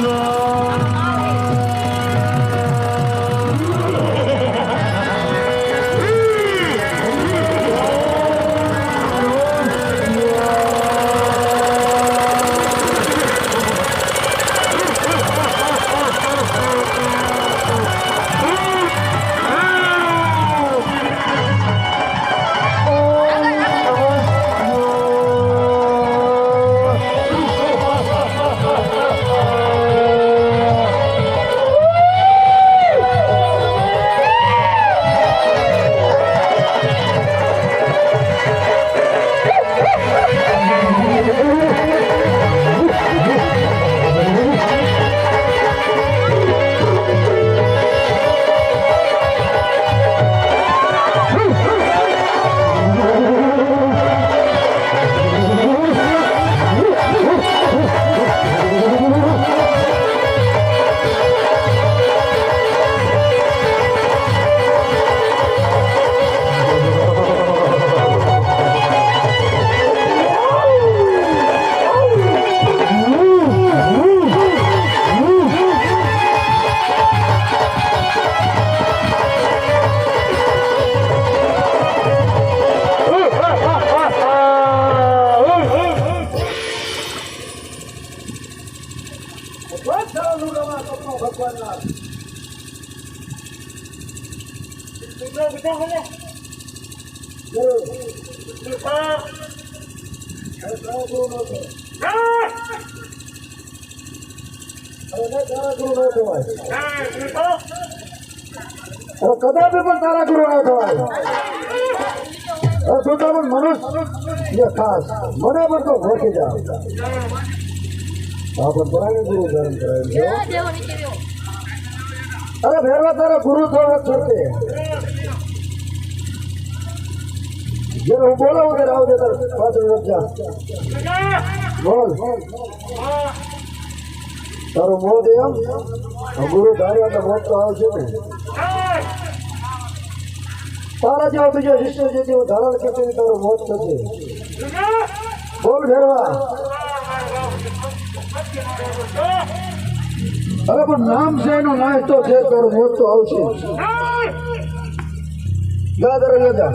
Allah. કદાપી પણ તારા ગુરુ ના થવાય તો પણ મનુષ્ય મને પણ તો ભોકી જા હા પણ ગુરુ અરે ભેરવા તારા ગુરુ થવા છતે જ્યારે હું બોલાવું ત્યારે આવજે તારે પાછળ વચ્ચા બોલ તારું મોત એમ ગુરુ ધાર્યા તો મોત તો આવશે ને તારા જેવો બીજો શિષ્ય તે હું ધારણ કરશે ને તારું મોત થશે. બોલ ભેરવા. હવે પણ નામ છે એનો નાશ તો છે તારો મોત તો આવશે. દાદા દાદા